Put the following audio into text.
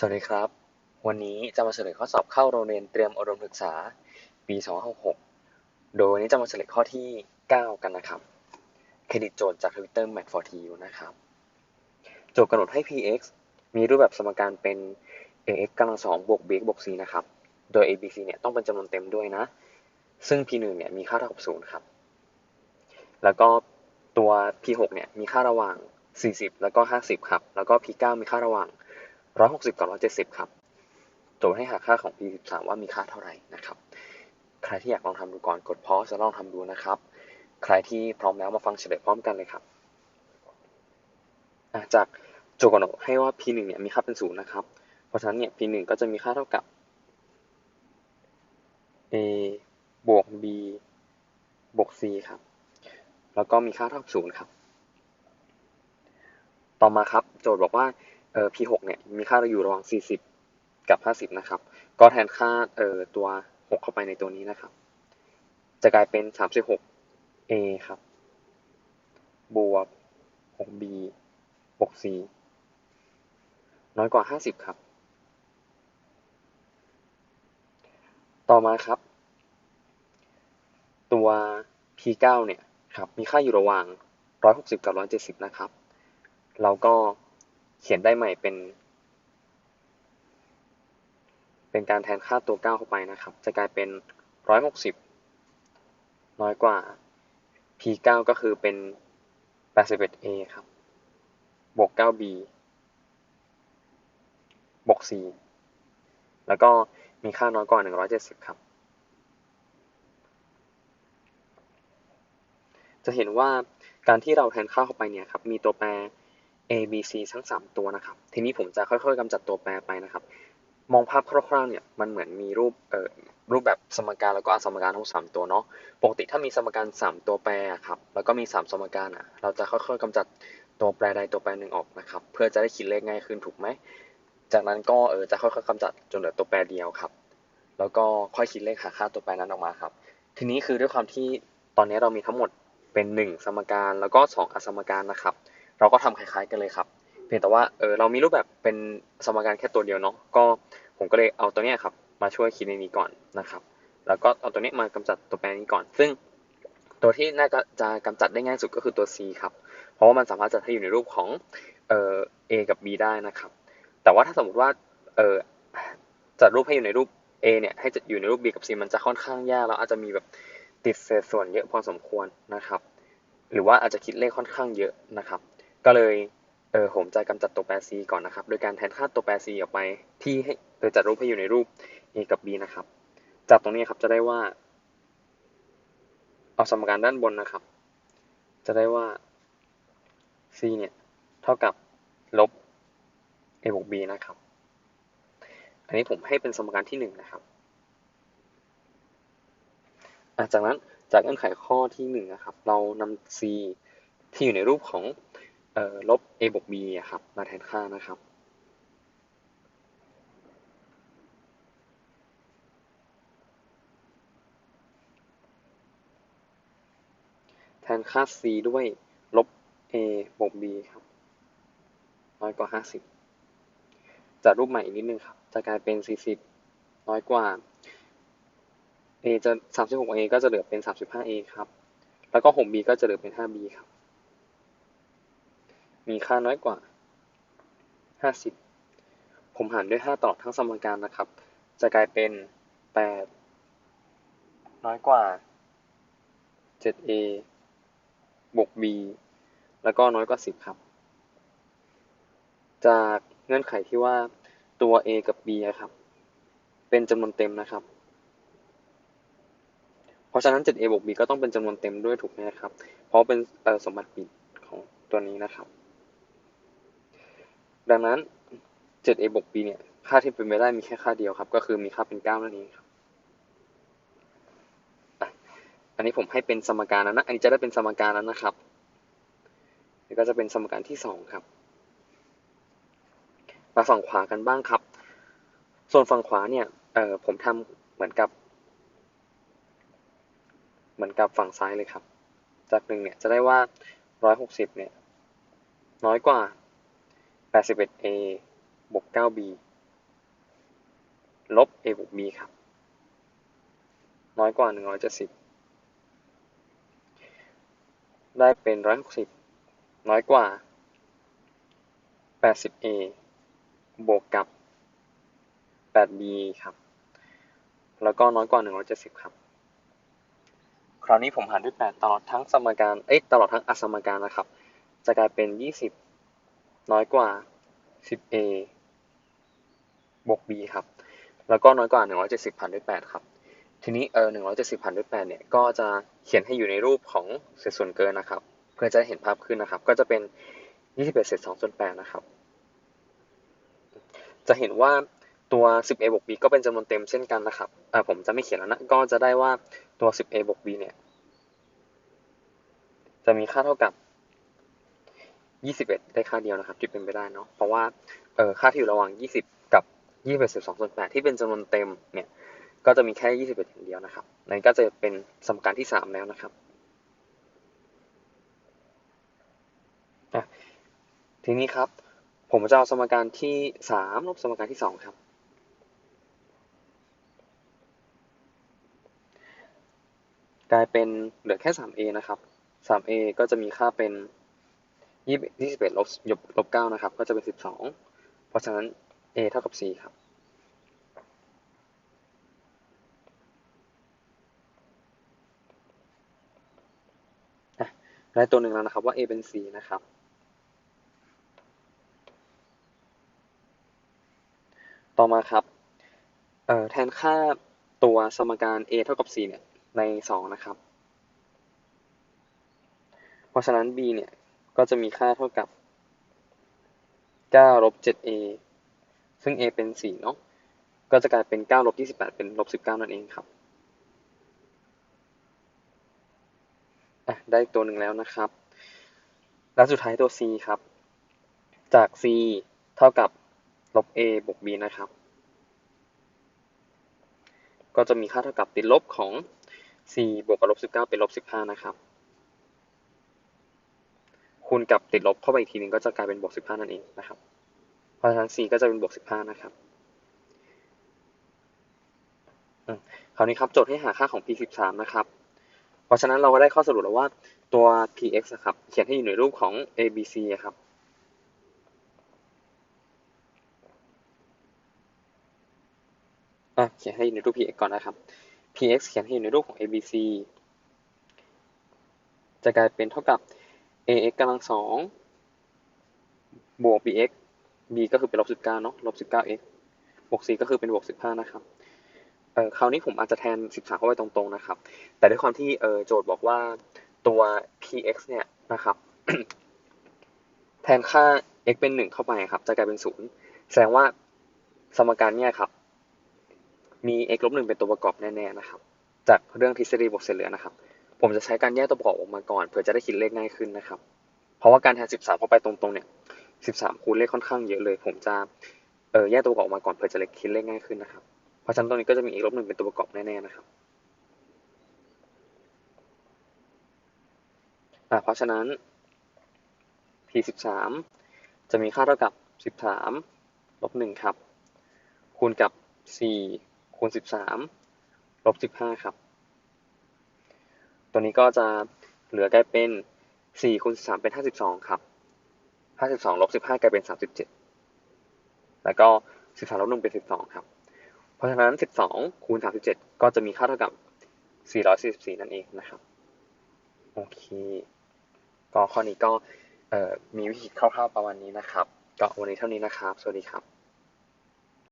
สวัสดีครับ วันนี้จะมาเฉลยข้อสอบเข้าโรงเรียนเตรียมอุดมศึกษาปี 2566 โดยวันนี้จะมาเฉลยข้อที่ 9 กันนะครับ เครดิตโจทย์จาก Twitter m a t for t u นะครับ โจทย์กำหนดให้ px มีรูปแบบสมการเป็น ax กำลังสองบวก bx บวก c นะครับ โดย abc เนี่ยต้องเป็นจำนวนเต็มด้วยนะ ซึ่ง p1 เนี่ยมีค่าเท่ากับ 0 ครับ แล้วก็ตัว p6 เนี่ยมีค่าระหว่าง 40 แล้วก็ 50 ครับ แล้วก็ p9 มีค่าระหว่าง 160กับ170ครับโจทย์ให้หาค่าของ p13 ว่ามีค่าเท่าไหร่นะครับ ใครที่อยากลองทำดูก่อนกดพอสแล้วลองทำดูนะครับ ใครที่พร้อมแล้วมาฟังเฉลยพร้อมกันเลยครับจากโจทย์กำหนดให้ว่า p1 เนี่ยมีค่าเป็นศูนย์นะครับ เพราะฉะนั้นเนี่ย p1 ก็จะมีค่าเท่ากับ a บวก b บวก c ครับ แล้วก็มีค่าเท่ากับศูนย์ครับ ต่อมาครับ โจทย์บอกว่า เอ่อ p6 เนี่ยมีค่าอยู่ระหว่าง 40 กับ 50 นะครับ ก็แทนค่าเอ่อตัว 6 เข้าไปในตัวนี้นะครับ จะกลายเป็น 36a ครับ บวก 6b บวก c น้อยกว่า 50 ครับ ต่อมาครับ ตัว p9 เนี่ยครับ มีค่าอยู่ระหว่าง 160 กับ 170 นะครับ เราก็ เขียนได้ใหม่เป็น เป็นการแทนค่าตัว 9 เข้าไปนะครับ จะกลายเป็น 160 น้อยกว่า p9 ก็คือเป็น 81a ครับ บวก 9b บวก c แล้วก็มีค่าน้อยกว่า 170 ครับ จะเห็นว่าการที่เราแทนค่าเข้าไปเนี่ยครับ มีตัวแปร a b c ทั้ง 3 ตัวนะครับ ทีนี้ผมจะค่อยๆกำจัดตัวแปรไปนะครับ มองภาพคร่าวๆเนี่ยมันเหมือนมีรูปเอ่อรูปแบบสมการแล้วก็อสมการทั้ง3ตัวเนาะปกติถ้ามีสมการ 3 ตัวแปรครับแล้วก็มี 3 สมการอะเราจะค่อยๆกำจัดตัวแปรใดตัวแปรหนึ่งออกนะครับ เพื่อจะได้คิดเลขง่ายขึ้นถูกไหมจากนั้นก็เออจะค่อยๆกำจัดจนเหลือตัวแปรเดียวครับ แล้วก็ค่อยคิดเลขหาค่าตัวแปรนั้นออกมาครับ ทีนี้คือด้วยความที่ตอนนี้เรามีทั้งหมดเป็น 1 สมการแล้วก็ 2 อสมการนะครับ เราก็ทำคล้ายๆกันเลยครับ เพียงแต่ว่าเออเรามีรูปแบบเป็นสมการแค่ตัวเดียวเนาะก็ผมก็เลยเอาตัวเนี้ยครับมาช่วยคิดในนี้ก่อนนะครับ แล้วก็เอาตัวนี้มากำจัดตัวแปรนี้ก่อน ซึ่งตัวที่น่าจะกำจัดได้ง่ายสุดก็คือตัว c ครับ เพราะว่ามันสามารถจัดให้อยู่ในรูปของเอ่อ a กับ b ได้นะครับ แต่ว่าถ้าสมมติว่าเออจัดรูปให้อยู่ในรูป a เนี่ยให้จะอยู่ในรูป b กับ c มันจะค่อนข้างยากแล้วอาจจะมีแบบติดเศษส่วนเยอะพอสมควรนะครับ หรือว่าอาจจะคิดเลขค่อนข้างเยอะนะครับ ก็เลยเออผมจะกำจัดตัวแปร c ก่อนนะครับ โดยการแทนค่าตัวแปร c ออกไปที่ให้โดยจัดรูปให้อยู่ในรูป a กับ b นะครับ จากตรงนี้ครับจะได้ว่า เอาสมการด้านบนนะครับ จะได้ว่า c เนี่ยเท่ากับลบ a บวก b นะครับ อันนี้ผมให้เป็นสมการที่หนึ่งนะครับจากนั้นจากเงื่อนไขข้อที่หนึ่งนะครับ เรานำ c ที่อยู่ในรูปของ ลบ a บวก b ครับมาแทนค่านะครับ แทนค่า c ด้วยลบ a บวก b ครับ น้อยกว่า 50จัดรูปใหม่อีกนิดนึงครับ จะกลายเป็น 40 น้อยกว่า a จะ 36a ก็จะเหลือเป็น 35a ครับ แล้วก็ 6b ก็จะเหลือเป็น 5b ครับ มีค่าน้อยกว่า 50 ผมหารด้วย 5ตลอทั้งสมการนะครับ จะกลายเป็น 8 น้อยกว่า 7a บวก b แล้วก็น้อยกว่า 10 ครับ จากเงื่อนไขที่ว่าตัว a กับ b ครับ เป็นจำนวนเต็มนะครับ เพราะฉะนั้น 7a บวก b ก็ต้องเป็นจำนวนเต็มด้วยถูกไหมครับ เพราะเป็นสมบัติปิดของตัวนี้นะครับ ดังนั้น 7a บวก b เนี่ย ค่าที่เป็นไปได้มีแค่ค่าเดียวครับ ก็คือมีค่าเป็น 9 นั่นเองครับ อันนี้ผมให้เป็นสมการแล้วนะ อันนี้จะได้เป็นสมการแล้วนะครับนี่ก็จะเป็นสมการที่ 2 ครับ มาฝั่งขวากันบ้างครับ ส่วนฝั่งขวาเนี่ย เอ่อ ผมทำเหมือนกับ เหมือนกับฝั่งซ้ายเลยครับ จากหนึ่งเนี่ยจะได้ว่า 160 เนี่ย น้อยกว่า 81a บวก 9b ลบ a บวก b ครับ น้อยกว่า170ได้เป็น160น้อยกว่า 80a บวกกับ 8b ครับ แล้วก็น้อยกว่า170ครับคราวนี้ผมหารด้วย 8 ตลอดทั้งสมการ เอ้ยตลอดทั้งอสมการนะครับ จะกลายเป็น 20 น้อยกว่า 10a บวก b ครับ แล้วก็น้อยกว่า 170พันด้วย8ครับ ทีนี้เออ170พันด้วย8เนี่ย ก็จะเขียนให้อยู่ในรูปของเศษส่วนเกินนะครับ เพื่อจะเห็นภาพขึ้นนะครับ ก็จะเป็น 21เศษ2ส่วน8นะครับ จะเห็นว่าตัว 10a บวก b ก็เป็นจำนวนเต็มเช่นกันนะครับอ่าผมจะไม่เขียนแล้วนะ ก็จะได้ว่าตัว 10a บวก b เนี่ย จะมีค่าเท่ากับ 21 ได้ค่าเดียวนะครับที่เป็นไปได้เนาะเพราะว่าเออค่าที่อยู่ระหว่าง 20 กับ21 12ส่วน8ที่เป็นจำนวนเต็มเนี่ยก็จะมีแค่ 21อย่างเดียวนะครับนั่นก็จะเป็นสมการที่ 3 แล้วนะครับทีนี้ครับ ผมจะเอาสมการที่ 3 ลบสมการที่ 2 ครับกลายเป็นเหลือแค่ 3a นะครับ 3a ก็จะมีค่าเป็น 21ลบลบ9นะครับ ก็จะเป็น12เพราะฉะนั้น a เท่ากับ c ครับได้ตัวหนึ่งแล้วนะครับว่า a เป็น c นะครับ ต่อมาครับแทนค่าตัวสมการ a เท่ากับ c เนี่ยใน 2 นะครับ เพราะฉะนั้น b เนี่ย ก็จะมีค่าเท่ากับ9ลบ 7a ซึ่ง a เป็น 4 เนาะ ก็จะกลายเป็น9ลบ28 เป็นลบ19 นั่นเองครับได้ตัวหนึ่งแล้วนะครับ แล้วสุดท้ายตัว c ครับ จาก c เท่ากับลบ a บวก b นะครับ ก็จะมีค่าเท่ากับติดลบของ c บวกกับลบ19 เป็นลบ15 นะครับ คูณกับติดลบเข้าไปอีกทีนึงก็จะกลายเป็นบวก15นั่นเองนะครับ เพราะฉะนั้น c ก็จะเป็นบวก15นะครับคราวนี้ครับโจทย์ให้หาค่าของ p 13นะครับ เพราะฉะนั้นเราก็ได้ข้อสรุปแล้วว่าตัว px นะครับ เขียนให้อยู่ในรูปของ abc ครับอะเขียนให้อยู่ในรูป px ก่อนนะครับ px เขียนให้อยู่ในรูปของ abc จะกลายเป็นเท่ากับ ax กำลังสองบวก bx b ก็คือเป็นลบสิบเก้าเนาะลบสิบเก้า x บวก c ก็คือเป็นบวกสิบห้านะครับเออคราวนี้ผมอาจจะแทน13เข้าไปตรงๆนะครับ แต่ด้วยความที่เออโจทย์บอกว่าตัว px เนี่ยนะครับ แทนค่า x เป็น1เข้าไปครับ จะกลายเป็น0แสดงว่าสมการเนี่ยครับ มี x ลบ1เป็นตัวประกอบแน่ๆนะครับ จากเรื่องทฤษฎีบวกเศษเหลือนะครับ ผมจะใช้การแยกตัวประกอบออกมาก่อนเพื่อจะได้คิดเลขง่ายขึ้นนะครับ เพราะว่าการแทน 13 เข้าไปตรงๆเนี่ย 13 คูณเลขค่อนข้างเยอะเลย ผมจะเออแยกตัวประกอบออกมาก่อนเพื่อจะเลขคิดเลขง่ายขึ้นนะครับ เพราะฉะนั้นตรงนี้ก็จะมี x ลบหนึ่งเป็นตัวประกอบแน่ๆนะครับอ่าเพราะฉะนั้น p สิบสามจะมีค่าเท่ากับสิบสามลบหนึ่งครับ คูณกับสี่คูณสิบสามลบสิบห้าครับ ตัวนี้ก็จะเหลือกลายเป็นสี่คูณสิบสามเป็นห้าสิบสองครับห้าสิบสองลบสิบห้ากลายเป็นสามสิบเจ็ดแล้วก็สิบสามลบหนึ่งเป็นสิบสองครับ เพราะฉะนั้น 12คูณ37 ก็จะมีค่าเท่ากับ 444 นั่นเองนะครับ โอเค ก็ข้อนี้ก็มีวิธีคร่าวๆประมาณนี้นะครับ ก็วันนี้เท่านี้นะครับ สวัสดีครับ